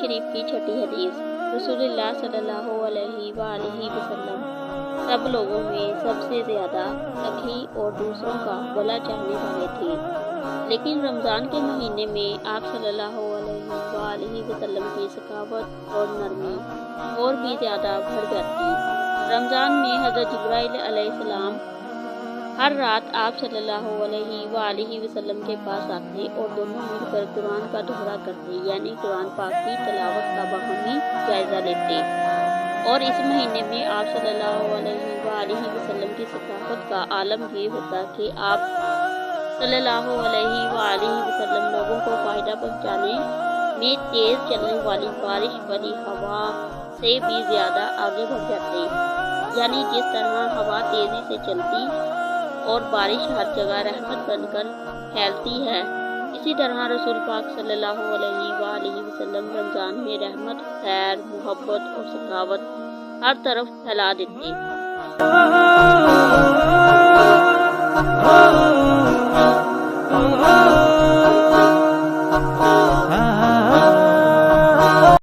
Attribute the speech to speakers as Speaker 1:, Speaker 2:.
Speaker 1: شریف کی چھٹی حدیث رسول اللہ صلی اللہ علیہ وآلہ وسلم۔ سب لوگوں میں سب سے زیادہ تکھی اور دوسروں کا بلا چاہنے والے تھے۔ لیکن رمضان کے مہینے میں آپ صلی اللہ علیہ وآلہ وسلم کی ثقافت اور نرمی اور بھی زیادہ بڑھ جاتی۔ رمضان میں حضرت جبرائیل علیہ السلام ہر رات آپ صلی اللہ علیہ وآلہ وسلم کے پاس آتے اور دونوں مل کر قرآن کا دہرا کرتے یعنی قرآن پاک کی تلاوت کا باہمی جائزہ لیتے۔ اور اس مہینے میں آپ صلی اللہ علیہ وآلہ وسلم کی ثقافت کا عالم یہ ہوتا کہ آپ صلی اللہ علیہ وآلہ وسلم لوگوں کو فائدہ پہنچانے میں تیز چلنے والی بارش والی ہوا سے بھی زیادہ آگے بڑھ جاتے یعنی جس طرح ہوا تیزی سے چلتی اور بارش ہر جگہ رحمت بن کر پھیلتی ہے۔ اسی طرح رسول پاک صلی اللہ علیہ وآلہ وسلم رمضان میں رحمت، خیر، محبت اور ثقافت ہر طرف پھیلا دیتے